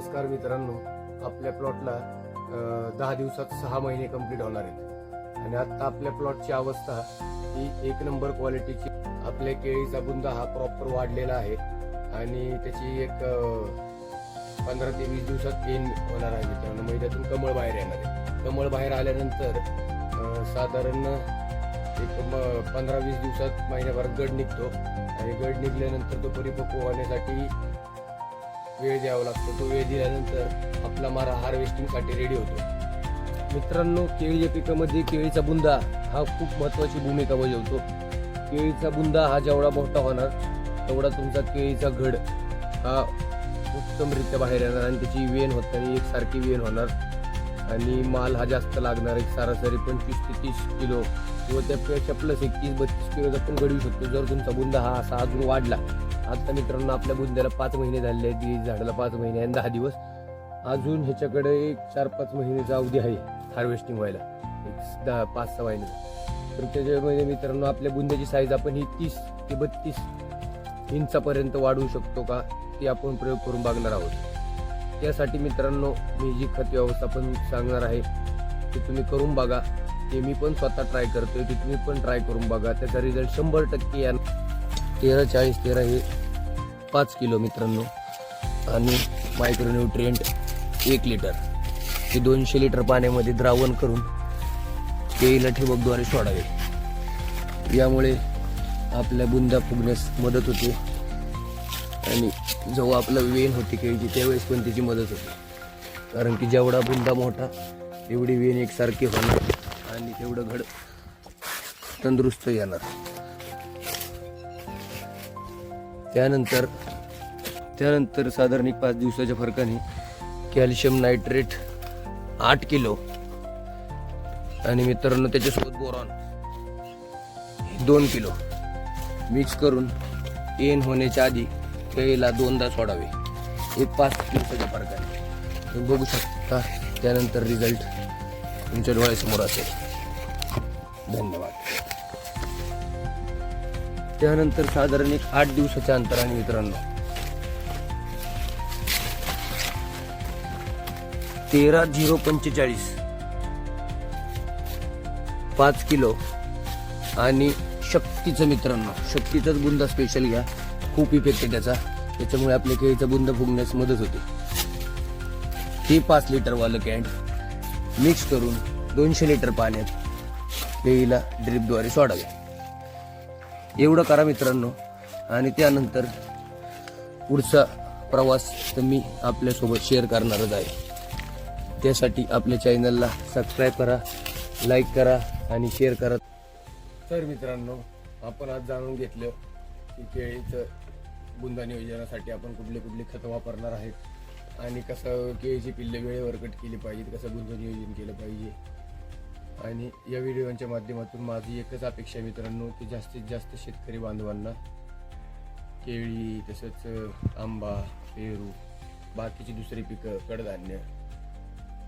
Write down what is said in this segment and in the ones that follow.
नमस्कार मित्रांनो. आपल्या प्लॉटला दहा दिवसात सहा महिने कंप्लीट होणार आहेत. आणि आता आपल्या प्लॉटची अवस्था ही एक नंबर क्वालिटीची आपल्या केळीचा बुंदा हा प्रॉपर वाढलेला आहे. आणि त्याची एक पंधरा ते वीस दिवसात पेन होणार आहे मित्रांनो. म्हणजे त्यातून कमळ बाहेर येणार आहे. कमळ बाहेर आल्यानंतर साधारण एक पंधरा वीस दिवसात महिन्याभरात गड निघतो. आणि गड निघल्यानंतर तो परिपक्व होण्यासाठी वेळ द्यावा लागतो. तो वेळ दिल्यानंतर आपला मारा हार्वेस्टिंगसाठी रेडी होतो. मित्रांनो केळीच्या पिकामध्ये केळीचा बुंदा हा खूप महत्त्वाची भूमिका बजावतो. केळीचा बुंदा हा जेवढा मोठा होणार तेवढा तुमचा केळीचा घड हा उत्तमरित्या बाहेर येणार आणि त्याची वेन होताना एक एकसारखी वेन होणार. आणि माल हा जास्त लागणार एक सरासरी पंचवीस ते तीस किलो. किंवा त्यापेक्षा प्लस एकतीस बत्तीस किलोचा पण घडवू शकतो. जर तुमचा बुंदा हा असा अजून वाढला. आता मित्रांनो आपल्या बुंद्याला पाच महिने झाले आहेत. ती झाडाला पाच महिने आणि दहा दिवस. अजून ह्याच्याकडे एक चार पाच महिन्याचा अवधी आहे हार्वेस्टिंग व्हायला. एक दहा पाच सहा महिने. तर त्याच्यामध्ये मित्रांनो आपल्या बुंद्याची साईज आपण ही तीस ते बत्तीस इंचापर्यंत वाढवू शकतो का ते आपण प्रयोग करून बघणार आहोत. त्यासाठी मित्रांनो मी जी खत व्यवस्थापन सांगणार आहे ते तुम्ही करून बघा. ते मी पण स्वतः ट्राय करतोय ते तुम्ही पण ट्राय करून बघा. त्याचा रिझल्ट शंभर टक्के या तेरा चाळीस तेरा हे पाच किलो मित्रांनो. आणि मायक्रोन्युट्रिएंट एक लिटर हे दोनशे लिटर पाण्यामध्ये द्रावण करून केळीला ठिबकद्वारे सोडावे. यामुळे आपल्या बुंदा फुगण्यास मदत होते. आणि जेव्हा आपलं वेन होती खेळची त्यावेळेस पण त्याची मदत होती. कारण की जेवढा बुंदा मोठा तेवढी वेन एकसारखी होणार आणि तेवढं घड तंदुरुस्त येणार. त्यानंतर त्यानंतर साधारण एक पाच दिवसाच्या फरकाने कॅल्शियम नायट्रेट आठ किलो आणि मित्रांनो त्याच्यासोबत बोरॉन दोन किलो. मिक्स करून एन होण्याच्या आधी केळीला दोनदा सोडावे. हे पाच दिवसाच्या फरकाने तुम्ही बघू शकता त्यानंतर रिझल्ट तुमच्या डोळ्यासमोर असेल. धन्यवाद. त्यानंतर साधारण एक आठ दिवसाच्या अंतराने मित्रांनो. तेरा झिरो पंचेचाळीस. पाच किलो. आणि शक्तीचं मित्रांनो शक्तीचाच गुंदा स्पेशल घ्या. खूप इफेक्ट आहे त्याचा. त्याच्यामुळे आपल्या केळीचा बुंद फुगण्यास मदत होते. ते पाच लिटरवालं कॅन मिक्स करून दोनशे लिटर पाण्यात केळीला ड्रिपद्वारे सोडावे. एवढं करा मित्रांनो. आणि त्यानंतर पुढचा प्रवास तर मी आपल्यासोबत शेअर करणारच आहे. त्यासाठी आपल्या चॅनलला सबस्क्राईब करा लाईक करा आणि शेअर करा. तर मित्रांनो आपण आज जाणून घेतलं की केळीचं बुंदा नियोजनासाठी आपण कुठले कुठले खतं वापरणार आहेत? आणि कसं केळीची पिल्ले वेळेवर कट केली पाहिजेत कसं बुंद नियोजन केलं पाहिजे? आणि या व्हिडिओच्या माध्यमातून माझी एकच अपेक्षा मित्रांनो की जास्तीत जास्त शेतकरी बांधवांना केळी तसंच आंबा पेरू बाकीची दुसरी पिकं कडधान्य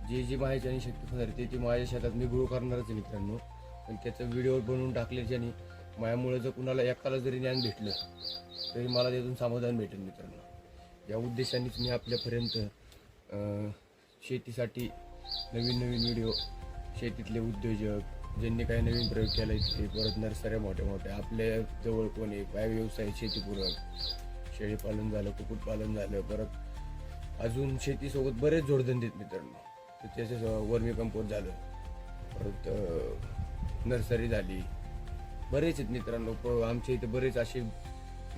जे जे माझ्याच्याने शक्य ठरते ते ती माझ्या शेतात मी ग्रो करणारच आहे मित्रांनो. पण त्याचं व्हिडिओ बनवून टाकल्याच्याने मायामुळे जर कुणाला एकाला जरी ज्ञान भेटलं तरी मला त्यातून समाधान भेटेल मित्रांनो. या उद्देशानेच मी आपल्यापर्यंत शेतीसाठी नवीन नवीन व्हिडिओ शेतीतले उद्योजक ज्यांनी काही नवीन प्रयोग केला ते परत नर्सऱ्या मोठ्या मोठ्या आपल्या जवळ कोणी काय व्यवसाय शेतीपूरक शेळीपालन झालं कुक्कुटपालन झालं परत अजून शेतीसोबत बरेच जोडधंदे आहेत मित्रांनो. तर त्याच्या वर्मी कंपोस्ट झालं परत नर्सरी झाली बरेच आहेत मित्रांनो. आमच्या इथे बरेच असे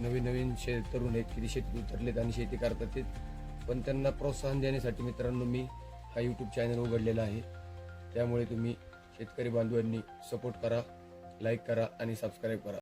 नवीन नवीन शे तरुण आहेत की शेती उतरलेत आणि शेती करतात ते. पण त्यांना प्रोत्साहन देण्यासाठी मित्रांनो मी हा यूट्यूब चॅनल उघडलेला आहे. त्यामुळे तुम्ही शेतकरी बांधवांनी सपोर्ट करा लाईक करा आणि सबस्क्राईब करा.